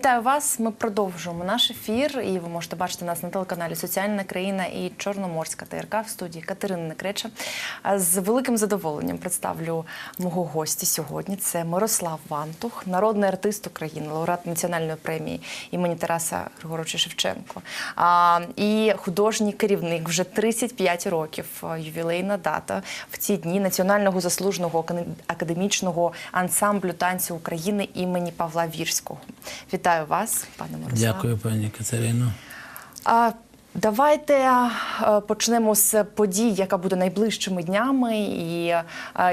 Вітаю вас. Ми продовжуємо наш ефір, і ви можете бачити нас на телеканалі Соціальна країна і Чорноморська ТРК в студії Катерини Некреча. З великим задоволенням представлю мого гостя сьогодні. Це Мирослав Вантух, народний артист України, лауреат національної премії імені Тараса Григоровича Шевченко. А, і художній керівник вже 35 років. Ювілейна дата в ці дні національного заслуженого академічного ансамблю танцю України імені Павла Вірського. Вітаю вас, пане Мирославе. Дякую, пані Катерино. А, давайте почнемо з подій, яка буде найближчими днями. І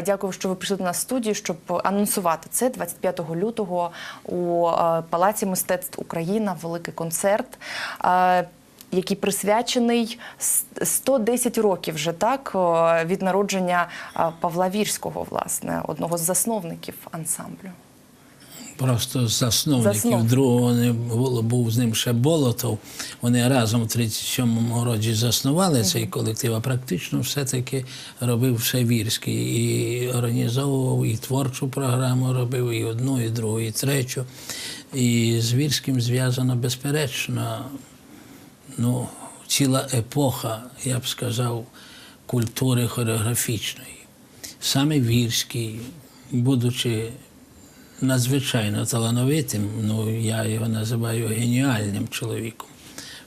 дякую, що ви прийшли до нас в студію, щоб анонсувати це 25 лютого у Палаці мистецтв Україна. Великий концерт. Який присвячений с- 110 років вже так від народження Павла Вірського, власне, одного з засновників ансамблю. Просто засновників Засновник. другого не було, був з ним ще Болотов. Вони разом в 37-му році заснували цей колектив, а практично все-таки робив ще Вірський. І організовував, і творчу програму робив, і одну, і другу, і третю. І з Вірським зв'язано безперечно ну, ціла епоха, я б сказав, культури хореографічної. Саме Вірський, будучи надзвичайно талановитим, ну я його називаю геніальним чоловіком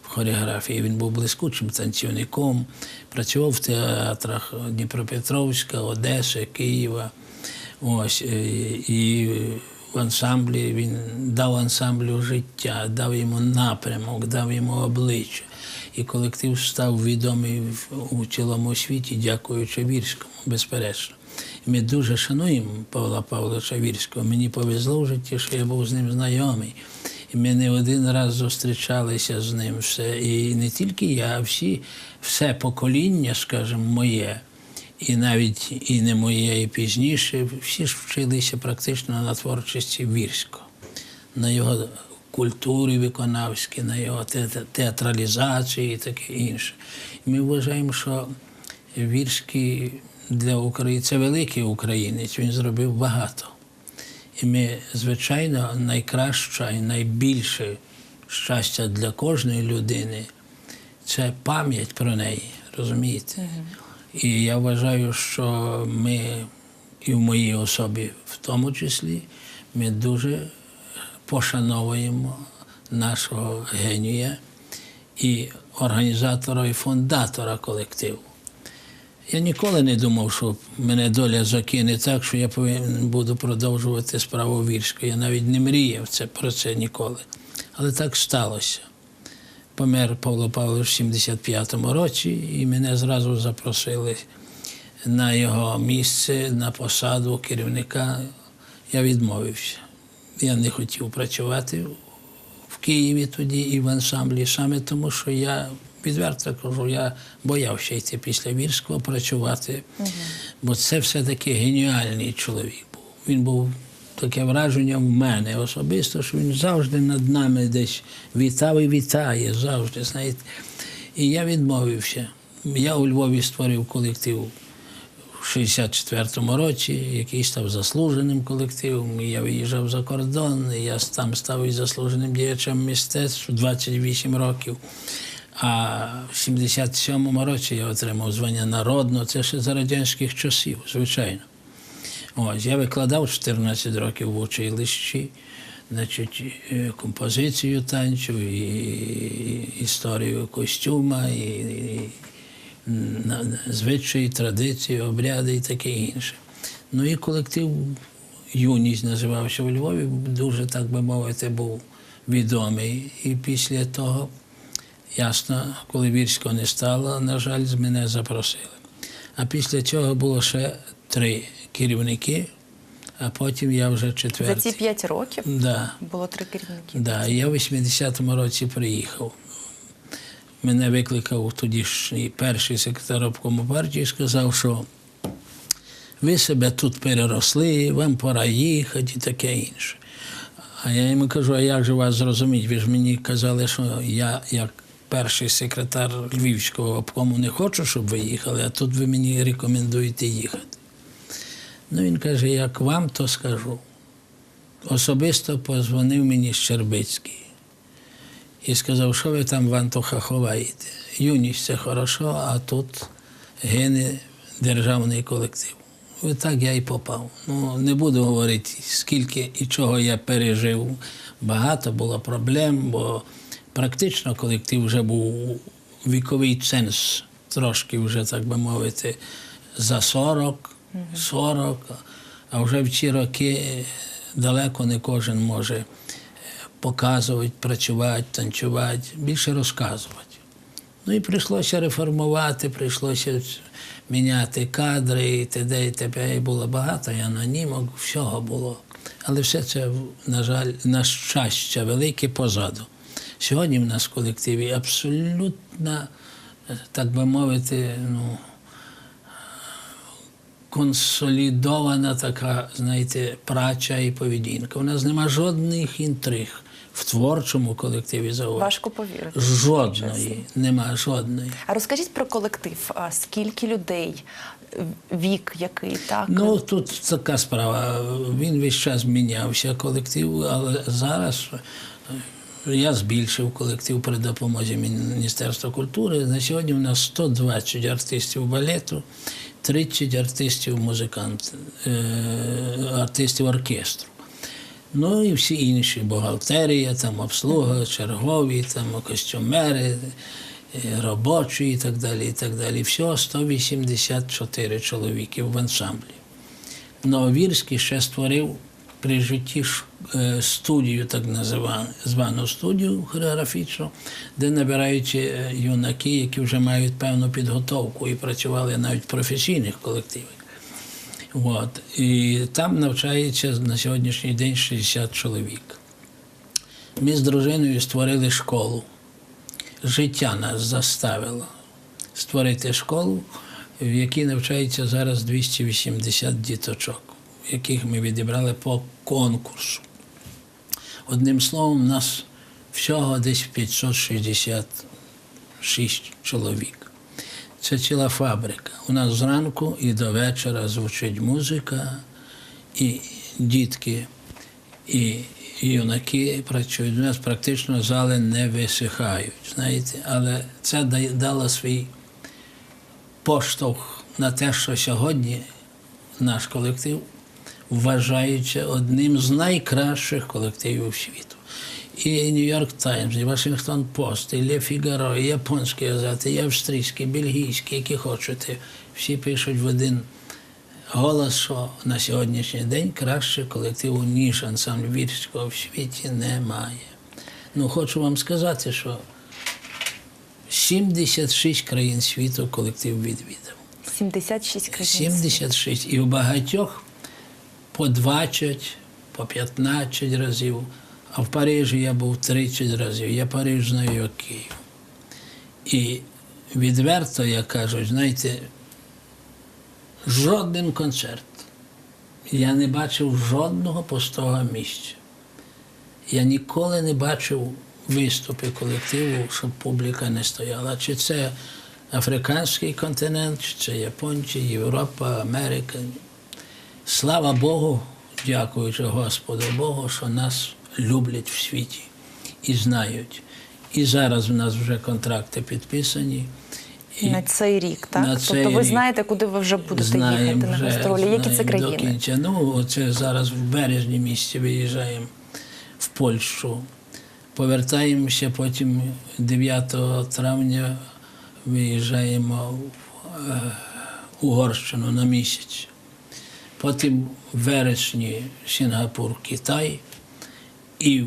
в хореографії. Він був блискучим танцівником, працював в театрах Дніпропетровська, Одеси, Києва. Ось, е, і в ансамблі він дав ансамблю життя, дав йому напрямок, дав йому обличчя. І колектив став відомий у цілому світі, дякуючи Вірському, безперечно. Ми дуже шануємо Павла Павловича Вірського. Мені повезло в житті, що я був з ним знайомий. І ми не один раз зустрічалися з ним. Все. І не тільки я, а всі, все покоління, скажімо, моє, і навіть і не моє, і пізніше, всі ж вчилися практично на творчості Вірського, на його культурі виконавській, на його театралізації і таке інше. Ми вважаємо, що Вірський для України це великий українець, він зробив багато. І ми, звичайно, найкраще і найбільше щастя для кожної людини це пам'ять про неї, розумієте? І я вважаю, що ми, і в моїй особі в тому числі, ми дуже пошановуємо нашого генія і організатора і фундатора колективу. Я ніколи не думав, що мене доля закине так, що я повинен буду продовжувати справу Вірську. Я навіть не мріяв це, про це ніколи. Але так сталося. Помер Павло Павлович в 75-му році, і мене зразу запросили на його місце, на посаду керівника. Я відмовився. Я не хотів працювати в Києві тоді і в ансамблі, саме тому, що я відверто кажу, я боявся йти після Вірського працювати, бо це все-таки геніальний чоловік був. Він був таке враження в мене особисто, що він завжди над нами десь вітав і вітає, завжди, знаєте. І я відмовився. Я у Львові створив колектив в 64-му році, який став заслуженим колективом. Я виїжджав за кордон, я там став і заслуженим діячем мистецтв 28 років. А в 77-му році я отримав звання народного, це ще за радянських часів, звичайно. Ось, я викладав 14 років в училищі, значить, е, композицію танцю, і, історію костюма, і, і звичаї, традиції, обряди і таке інше. Ну і колектив Юність називався у Львові, дуже, так би мовити, був відомий. І після того, ясно, коли Вірського не стало, на жаль, з мене запросили. А після цього було ще три керівники, а потім я вже За четвертий. ці 5 років Да. було три керівники. Да, я в 80-му році приїхав. Мене викликав тодішній перший секретар обкому партії і сказав, що ви себе тут переросли, вам пора їхати і таке інше. А я йому кажу, а як же вас зрозуміти? Ви ж мені казали, що я як перший секретар Львівського обкому не хочу, щоб ви їхали, а тут ви мені рекомендуєте їхати. Ну він каже, як вам, то скажу. особисто позвонив мені Щербицький і сказав, що ви там в Антоха ховаєте. Юність це хорошо, а тут гине державний колектив. І так я і попав. Ну, не буду говорити, скільки і чого я пережив. Багато було проблем, бо практично колектив вже був віковий ценз, трошки вже, так би мовити, за 40, 40, а вже в ці роки далеко не кожен може е, показувати, працювати, танцювати, більше розказувати. Ну і прийшлося реформувати, прийшлося міняти кадри, і т.д. і т.п. І було багато, і анонімок, всього було. Але все це, на жаль, на щастя, велике позаду. Сьогодні в нас в колективі абсолютно, е, так би мовити, ну, консолідована така, знаєте, праця і поведінка. У нас нема жодних інтриг в творчому колективі зауваження. Важко повірити. Жодної, нема жодної. А розкажіть про колектив. Скільки людей, вік який, так? Ну тут така справа. Він весь час мінявся колектив, але зараз е, я збільшив колектив при допомозі Міністерства культури. На сьогодні у нас 120 артистів балету, 30 артистів музикант, е, артистів оркестру. Ну і всі інші бухгалтерія, там обслуга, чергові, там костюмери, е, робочі і так далі. і так далі. Всього 184 чоловіки в ансамблі. Нововірський ще створив при житті е, студію, так звану студію хореографічну, де набирають е, юнаки, які вже мають певну підготовку і працювали навіть в професійних колективах. От. І там навчається на сьогоднішній день 60 чоловік. Ми з дружиною створили школу. Життя нас заставило створити школу, в якій навчається зараз 280 діточок, яких ми відібрали по конкурсу. Одним словом, нас всього десь 566 чоловік. Це ціла фабрика. У нас зранку і до вечора звучить музика, і дітки, і юнаки працюють. У нас практично зали не висихають, знаєте, але це дало свій поштовх на те, що сьогодні наш колектив вважається одним з найкращих колективів світу. І Нью-Йорк Таймс, і Вашингтон Пост, і Ле Фігаро, і японські газети, і австрійські, і бельгійські, які хочете. Всі пишуть в один голос, що на сьогоднішній день краще колективу, ніж ансамбль Вірського в світі немає. Ну, хочу вам сказати, що 76 країн світу колектив відвідав. 76 країн. 76. І в багатьох по 20, по 15 разів. А в Парижі я був 30 разів. Я Париж знаю як Київ. І відверто, як кажуть, знаєте, жоден концерт. Я не бачив жодного пустого місця. Я ніколи не бачив виступи колективу, щоб публіка не стояла. Чи це африканський континент, чи це Японці, Європа, Америка. Слава Богу, дякуючи Господу Богу, що нас люблять в світі і знають. І зараз в нас вже контракти підписані. І На цей рік, так? на тобто ви рік. знаєте, куди ви вже будете Знаємо їхати на гастролі. Які це знаємо До кінця. Ну, це зараз в березні місяці виїжджаємо в Польщу. Повертаємося потім 9 травня виїжджаємо в е, Угорщину на місяць. Потім в вересні Сінгапур, Китай і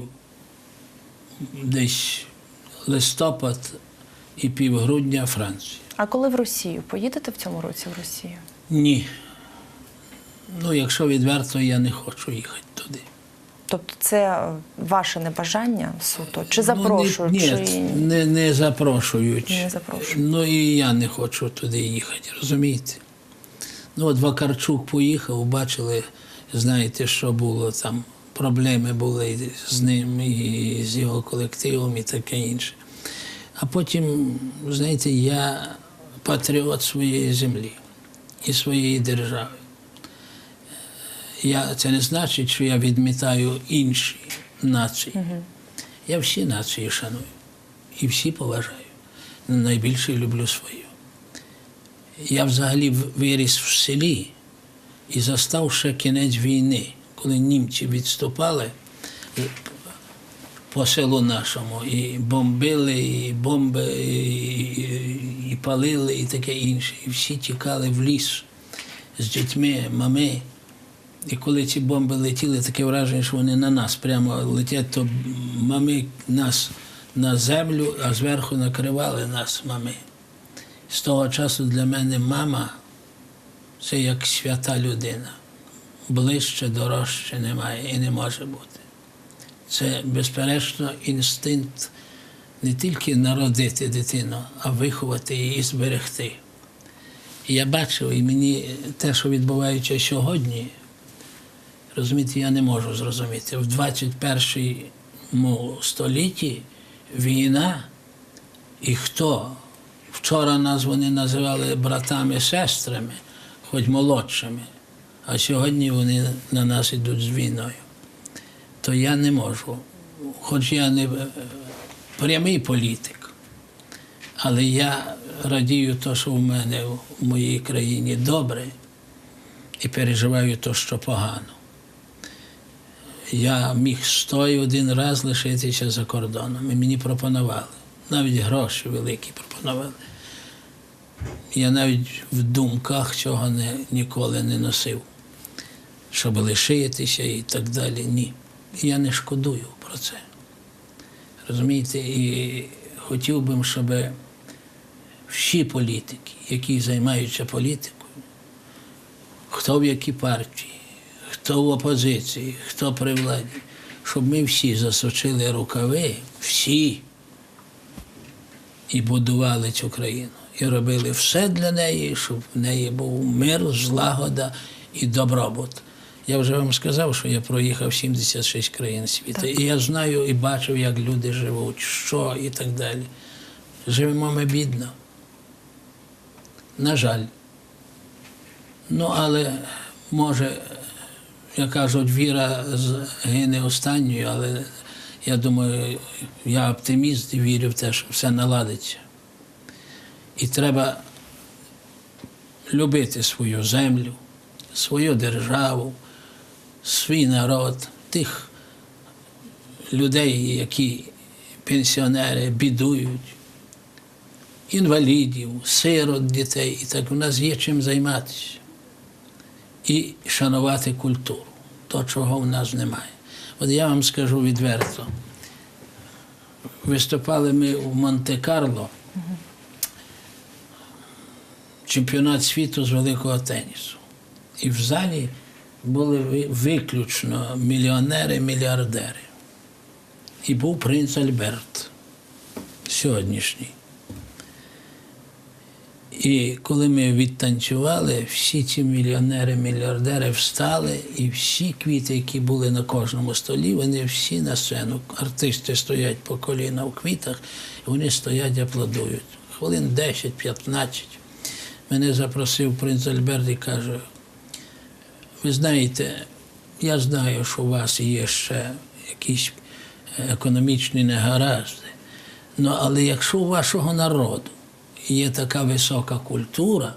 десь листопад і півгрудня Франція. А коли в Росію? Поїдете в цьому році в Росію? Ні. Ну, якщо відверто, я не хочу їхати туди. Тобто це ваше небажання суто? Чи Ну, запрошують? ні, чи... не, не запрошують. Не запрошують. Ну і я не хочу туди їхати, розумієте? Ну, от Вакарчук поїхав, бачили, знаєте, що було там. Проблеми були з ним, і з його колективом, і таке інше. А потім, знаєте, я патріот своєї землі і своєї держави. я, це не значить, що я відмітаю інші нації. Я всі нації шаную і всі поважаю. Найбільше люблю свою. Я взагалі виріс в селі і застав ще кінець війни, коли німці відступали по селу нашому, і бомбили, і бомби, і, і палили, і таке інше. І всі тікали в ліс з дітьми, мами. І коли ці бомби летіли, таке враження, що вони на нас прямо летять, то мами нас на землю, а зверху накривали нас мами. З того часу для мене мама це як свята людина. Ближче, дорожче немає і не може бути. Це, безперечно, інстинкт не тільки народити дитину, а виховати її і зберегти. І я бачив, і мені те, що відбувається сьогодні, розумієте, я не можу зрозуміти. В 21 столітті війна і хто? Вчора нас вони називали братами, сестрами, хоч молодшими, а сьогодні вони на нас йдуть з війною. То я не можу, хоч я не е, прямий політик, але я радію те, що в мене в моїй країні добре, і переживаю те, що погано. Я міг сто один раз лишитися за кордоном, і мені пропонували. Навіть гроші великі пропонували. Я навіть в думках цього не, ніколи не носив, щоб лишитися і так далі. Ні. Я не шкодую про це. Розумієте, і хотів би, щоб всі політики, які займаються політикою, хто в якій партії, хто в опозиції, хто при владі, щоб ми всі засочили рукави, всі, і будували цю країну. І робили все для неї, щоб в неї був мир, злагода і добробут. Я вже вам сказав, що я проїхав 76 країн світу. І я знаю і бачив, як люди живуть, що і так далі. Живемо ми бідно. На жаль. Ну, але може, як кажуть, віра гине останньою, але я думаю, я оптиміст і вірю в те, що все наладиться. І треба любити свою землю, свою державу, свій народ, тих людей, які пенсіонери бідують, інвалідів, сирот дітей. І так у нас є чим займатися. І шанувати культуру, то, чого в нас немає. От я вам скажу відверто. Виступали ми у Монте-Карло, чемпіонат світу з великого тенісу. І в залі були виключно мільйонери, мільярдери. І був принц Альберт сьогоднішній. І коли ми відтанцювали, всі ці мільйонери, мільярдери встали, і всі квіти, які були на кожному столі, вони всі на сцену. Артисти стоять по коліна в квітах, і вони стоять, аплодують. Хвилин 10-15. Мене запросив принц Альберт і каже: ви знаєте, я знаю, що у вас є ще якісь економічні негаразди. Ну, але якщо у вашого народу є така висока культура,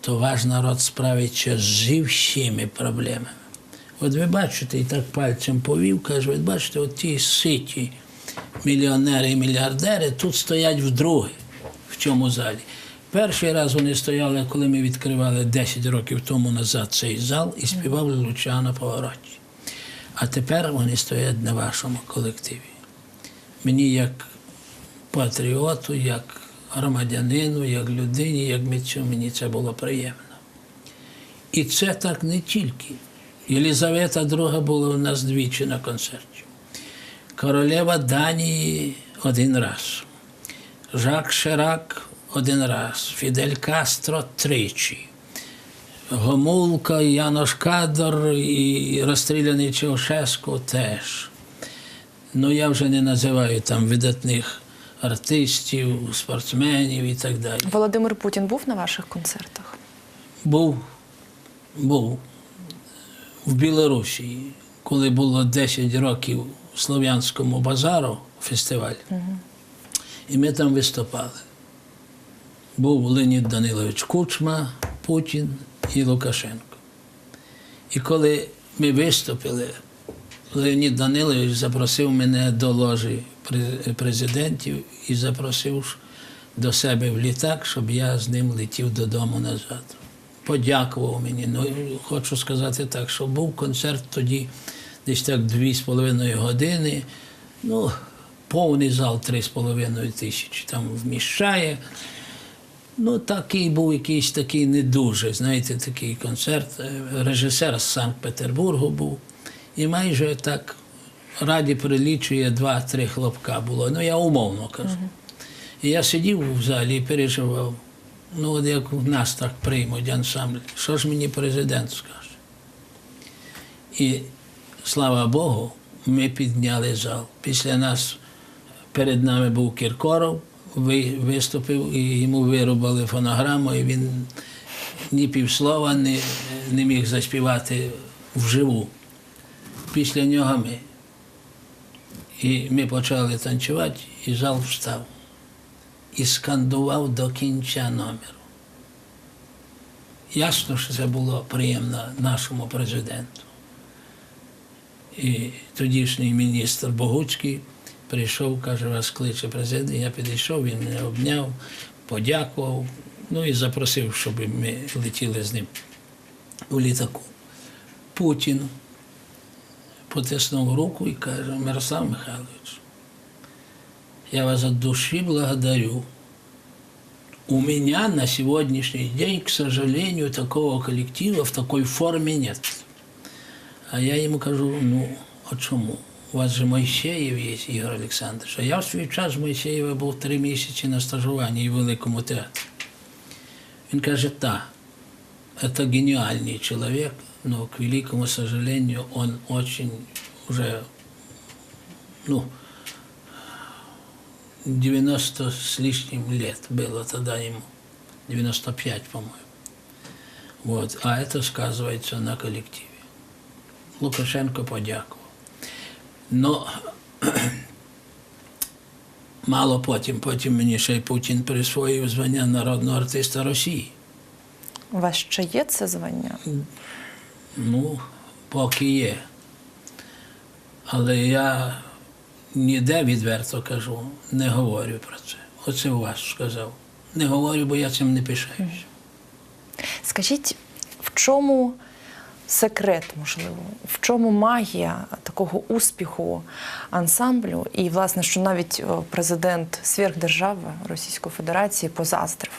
то ваш народ справиться з всіми проблемами. От ви бачите, і так пальцем повів, каже, ви бачите, от ті ситі мільйонери і мільярдери тут стоять вдруге в цьому залі. Перший раз вони стояли, коли ми відкривали 10 років тому назад цей зал і співали Лучано Повороті. А тепер вони стоять на вашому колективі. Мені як патріоту, як громадянину, як людині, як митцю, мені це було приємно. І це так не тільки. Єлізавета II була у нас двічі на концерті. Королева Данії один раз. Жак Ширак один раз. Фідель Кастро тричі. Гомулка, Янош Кадр і розстріляний Чаушеску теж. Ну, я вже не називаю там видатних артистів, спортсменів і так далі. Володимир Путін був на ваших концертах? Був, був. в Білорусі, коли було 10 років Слов'янському базару фестиваль, і ми там виступали. Був Леонід Данилович Кучма, Путін і Лукашенко. І коли ми виступили, Леонід Данилович запросив мене до ложі президентів і запросив до себе в літак, щоб я з ним летів додому назад. Подякував мені. Ну, хочу сказати так, що був концерт тоді десь так дві з половиною години. Ну, повний зал три з половиною тисячі там вміщає. Ну, такий був якийсь такий не дуже, знаєте, такий концерт. Режисер з Санкт-Петербургу був. І майже так раді прилічує два-три хлопка було. Ну, я умовно кажу. І я сидів в залі і переживав. Ну, от як в нас так приймуть ансамбль, що ж мені президент скаже? І слава Богу, ми підняли зал. Після нас перед нами був Кіркоров, виступив, і йому вирубали фонограму, і він ні півслова не, не міг заспівати вживу. Після нього ми. І ми почали танцювати, і зал встав. І скандував до кінця номеру. Ясно, що це було приємно нашому президенту. І тодішній міністр Богуцький прийшов, каже, вас кличе президент. Я підійшов, він мене обняв, подякував, ну і запросив, щоб ми летіли з ним у літаку. Путін потиснув руку і каже, Мирослав Михайлович, я вас от души благодарю. У меня на сегодняшний день, к сожалению, такого коллектива в такой форме нет. А я йому кажу, ну, а чому? У вас же Мойсеєв є, Ігор Олександрович. А я в свій час в Мойсеєва був три місяці на стажуванні в Великому театрі. Він каже, так, это гениальный человек, но, к великому сожалению, он очень уже, ну, 90 с лишним лет было тогда ему, 95, по-моему. Вот. А это сказывается на коллективе. Лукашенко подякував. Но мало потім, потім мені ще й Путін присвоїв звання народного артиста Росії. У вас ще є це звання? Ну, поки є. Але я ніде відверто кажу, не говорю про це. Оце у вас сказав. Не говорю, бо я цим не пишаюся. Скажіть, в чому секрет, можливо, в чому магія такого успіху ансамблю? І, власне, що навіть о, президент сверхдержави Російської Федерації позаздрив.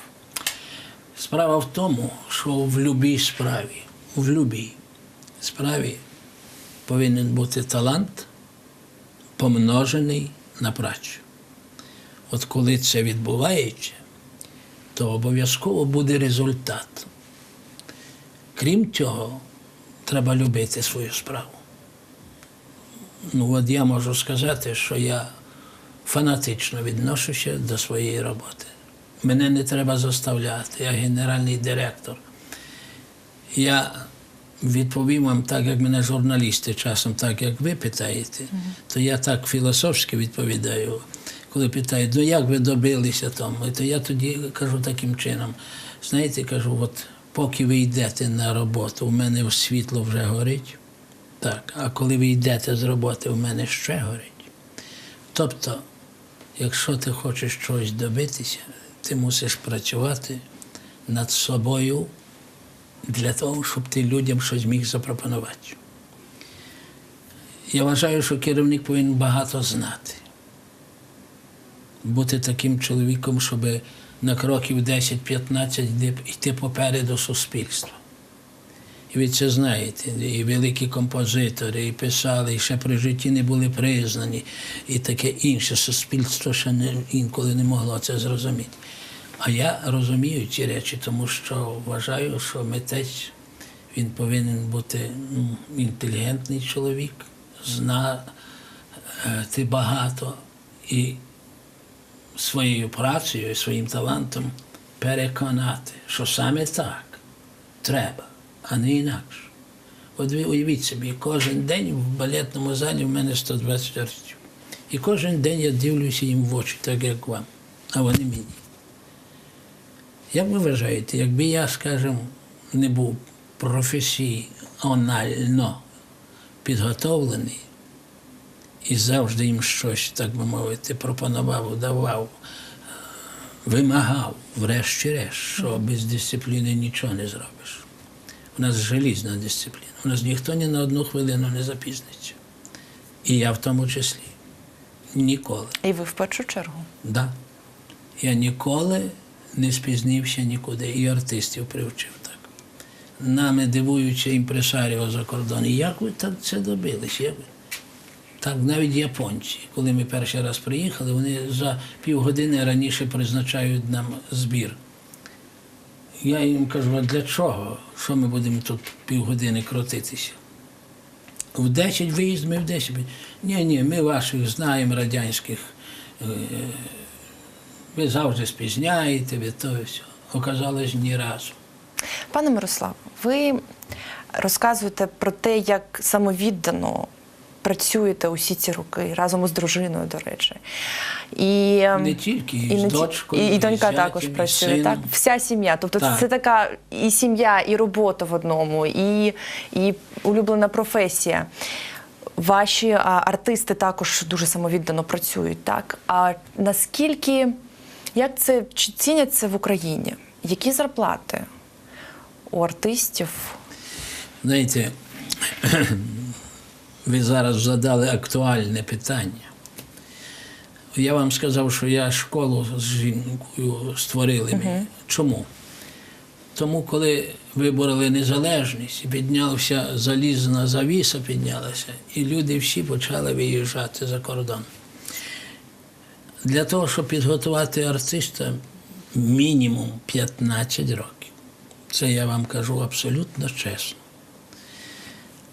Справа в тому, що в будь-якій справі, в будь-якій справі повинен бути талант, помножений на працю. От коли це відбувається, то обов'язково буде результат. Крім цього, треба любити свою справу. Ну, от я можу сказати, що я фанатично відношуся до своєї роботи. Мене не треба заставляти, я генеральний директор. Я відповім вам так, як мене журналісти часом, так як ви питаєте, то я так філософськи відповідаю. Коли питають, ну як ви добилися тому, то я тоді кажу таким чином. Знаєте, кажу, от поки ви йдете на роботу, у мене світло вже горить. Так, а коли ви йдете з роботи, у мене ще горить. Тобто, якщо ти хочеш чогось добитися, ти мусиш працювати над собою для того, щоб ти людям щось міг запропонувати. Я вважаю, що керівник повинен багато знати. Бути таким чоловіком, щоб на кроків 10-15 йти- попереду суспільства. І ви це знаєте, і великі композитори, і писали, і ще при житті не були признані, і таке інше суспільство ще не, інколи не могло це зрозуміти. А я розумію ці речі, тому що вважаю, що митець він повинен бути ну, інтелігентний чоловік, знати багато і своєю працею, і своїм талантом переконати, що саме так треба, а не інакше. От ви уявіть собі, кожен день в балетному залі в мене 120 артистів. І кожен день я дивлюся їм в очі, так як вам, а вони мені. Як ви вважаєте, якби я, скажімо, не був професіонально підготовлений і завжди їм щось, так би мовити, пропонував, давав, вимагав, врешті-решт, що без дисципліни нічого не зробиш. У нас желізна дисципліна. У нас ніхто ні на одну хвилину не запізниться. І я в тому числі. Ніколи. І ви в першу чергу. Да. Я ніколи не спізнився нікуди. І артистів привчив так. Нами дивуючи імпресаріо за кордон. Як ви так це добились? Як ви? Так, навіть японці, коли ми перший раз приїхали, вони за півгодини раніше призначають нам збір. Я їм кажу, а для чого? Що ми будемо тут півгодини крутитися? В 10 виїзд, ми в 10. Ні, ні, ми ваших знаємо радянських. Ви завжди спізняєте, ви то і все. Оказалось ні разу. Пане Мирослав, ви розказуєте про те, як самовіддано працюєте усі ці роки разом із дружиною, до речі. І, ем, Не тільки, і, і, з дочкою, і, і донька зятем, також і працює. сином. Так, вся сім'я. Тобто Так. це така і сім'я, і робота в одному, і, і улюблена професія. Ваші а, артисти також дуже самовіддано працюють, так? А наскільки як це чи цінять це в Україні? Які зарплати у артистів? Знаєте, ви зараз задали актуальне питання. Я вам сказав, що я школу з жінкою створили. ми. Чому? Тому, коли вибороли незалежність, і піднявся залізна завіса, піднялася, і люди всі почали виїжджати за кордон. Для того, щоб підготувати артиста, мінімум 15 років. Це я вам кажу абсолютно чесно.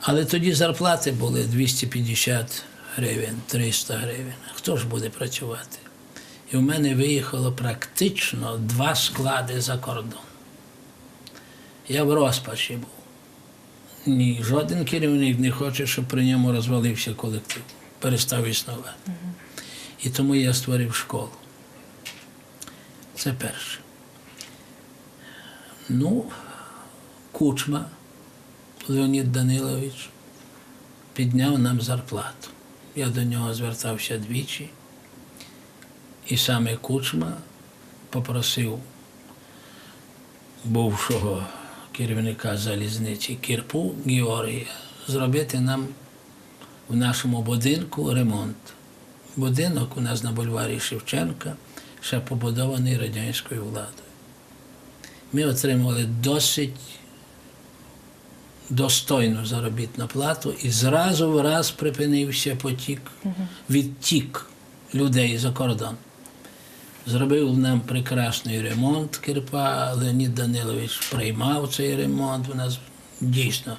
Але тоді зарплати були 250 гривень, 300 гривень. Хто ж буде працювати? І в мене виїхало практично два склади за кордон. Я в розпачі був. Ні, жоден керівник не хоче, щоб при ньому розвалився колектив, перестав існувати. І тому я створив школу. Це перше. Ну, кучма. Леонід Данилович підняв нам зарплату. Я до нього звертався двічі, і саме Кучма попросив бувшого керівника залізниці Кірпу Георгія зробити нам в нашому будинку ремонт. Будинок у нас на бульварі Шевченка ще побудований радянською владою. Ми отримали досить достойну заробітну плату, і зразу в раз припинився потік, відтік людей за кордон. Зробив нам прекрасний ремонт Кирпа, Леонід Данилович приймав цей ремонт. У нас дійсно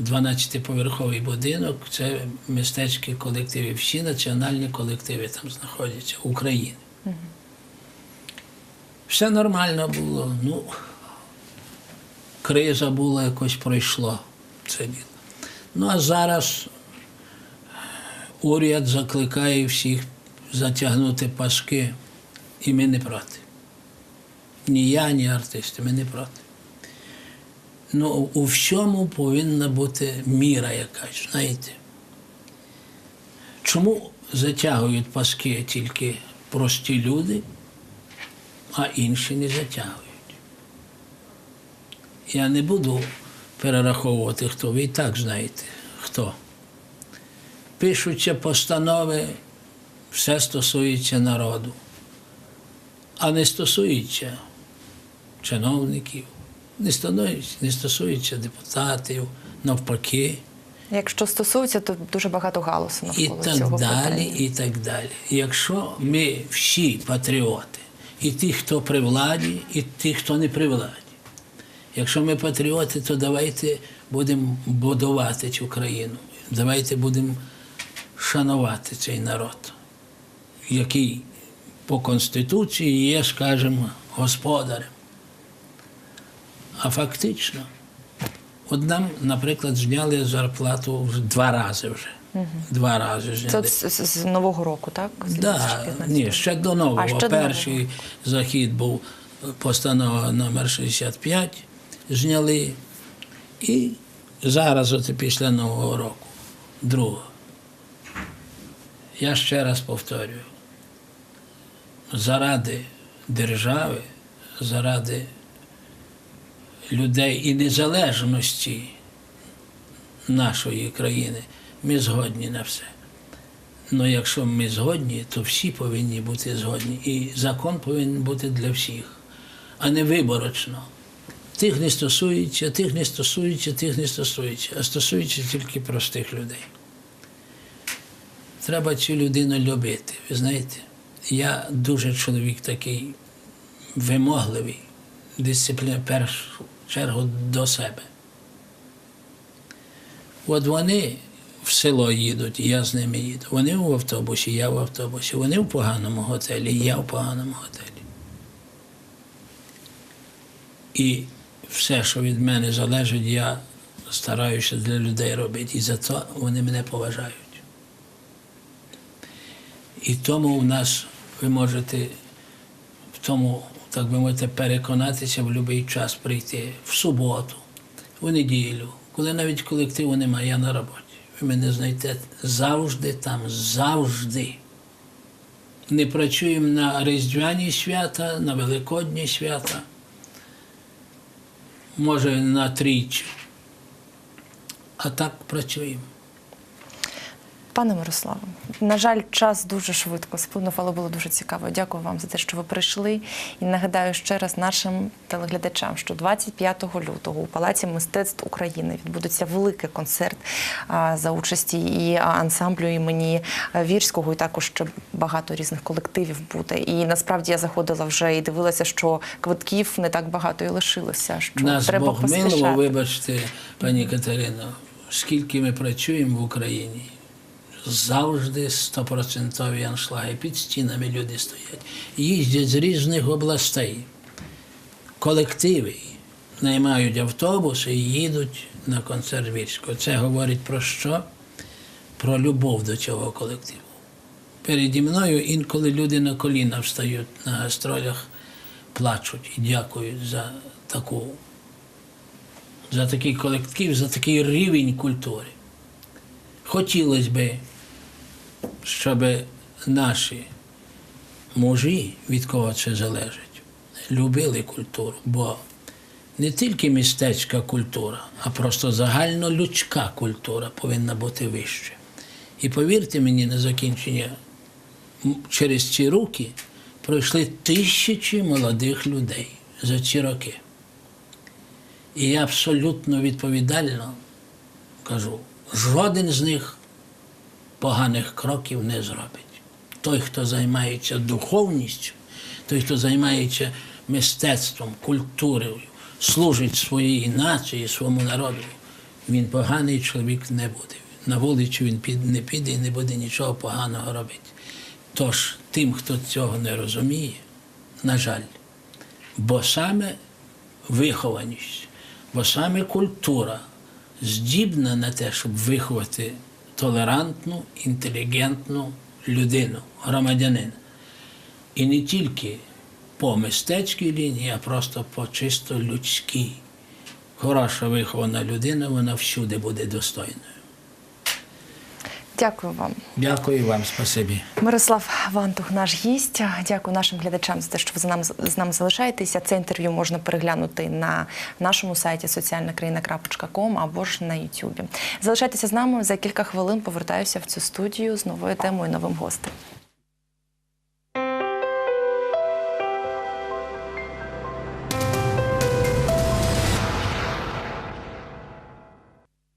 12-поверховий будинок, це мистецькі колективи, всі національні колективи там знаходяться України. Все нормально було. Ну, криза була, якось пройшло це діло. Ну а зараз уряд закликає всіх затягнути паски, і ми не проти. Ні я, ні артисти, ми не проти. Ну, у всьому повинна бути міра якась, знаєте. Чому затягують паски тільки прості люди, а інші не затягують? Я не буду перераховувати, хто ви і так знаєте, хто. Пишуться постанови, все стосується народу, а не стосується чиновників, не стосується, не стосується депутатів, навпаки, Якщо стосується, то дуже багато галасу і так цього далі, питання. і так далі. Якщо ми всі патріоти, і ті, хто при владі, і ті, хто не при владі. Якщо ми патріоти, то давайте будемо будувати цю країну. Давайте будемо шанувати цей народ, який по Конституції є, скажімо, господарем. А фактично От нам, наприклад, зняли зарплату вже два рази вже. Два рази Це зняли. от з, з- нового року, так? З Да, ні, ще до нового. А, ще до Перший нового. захід був постанова номер 65, зняли. І зараз, от після Нового року, друга. Я ще раз повторюю, заради держави, заради людей і незалежності нашої країни ми згодні на все. Ну, якщо ми згодні, то всі повинні бути згодні. І закон повинен бути для всіх, а не виборочно. Тих не стосується, тих не стосується, тих не стосується, а стосується тільки простих людей. Треба цю людину любити. Ви знаєте, я дуже чоловік такий вимогливий, дисципліна першу чергу до себе. От вони в село їдуть, я з ними їду. Вони в автобусі, я в автобусі. Вони в поганому готелі, я в поганому готелі. І все, що від мене залежить, я стараюся для людей робити. І за то вони мене поважають. І тому в нас ви можете в тому, так би мовити, переконатися в будь-який час прийти в суботу, в неділю, коли навіть колективу немає, я на роботі. Ви мене знайдете завжди там, завжди. Не працюємо на Різдвяні свята, на Великодні свята, може на трійчі. А так працюємо. Пане Мирославе, на жаль, час дуже швидко сплинув, але було дуже цікаво. Дякую вам за те, що ви прийшли. І нагадаю ще раз нашим телеглядачам, що 25 лютого у Палаці мистецтв України відбудеться великий концерт за участі і ансамблю імені Вірського, і також ще багато різних колективів буде. І насправді я заходила вже і дивилася, що квитків не так багато і лишилося. Що Нас треба Бог поспішати. вибачте, пані Катерино, скільки ми працюємо в Україні, завжди стопроцентові аншлаги. Під стінами люди стоять. Їздять з різних областей. Колективи наймають автобуси і їдуть на концерт Вірського. Це говорить про що? Про любов до цього колективу. Переді мною інколи люди на коліна встають на гастролях, плачуть і дякують за таку за такий колектив, за такий рівень культури. Хотілося б, щоб наші мужі, від кого це залежить, любили культуру, бо не тільки містечка культура, а просто загальнолюдська культура повинна бути вище. І повірте мені, на закінчення, через ці роки пройшли тисячі молодих людей за ці роки. І я абсолютно відповідально кажу, жоден з них поганих кроків не зробить. Той, хто займається духовністю, той, хто займається мистецтвом, культурою, служить своїй нації, своєму народу, він поганий чоловік не буде. На вулицю він не піде і не буде нічого поганого робити. Тож тим, хто цього не розуміє, на жаль, бо саме вихованість, бо саме культура здібна на те, щоб виховати толерантну, інтелігентну людину, громадянина. І не тільки по мистецькій лінії, а просто по чисто людській. Хороша вихована людина, вона всюди буде достойною. Дякую вам. Дякую вам, спасибі. Мирослав Вантух, наш гість. Дякую нашим глядачам за те, що ви за нами з нами залишаєтеся. Це інтерв'ю можна переглянути на нашому сайті соціальнакраїна.ком або ж на Ютубі. Залишайтеся з нами за кілька хвилин. Повертаюся в цю студію з новою темою, новим гостем.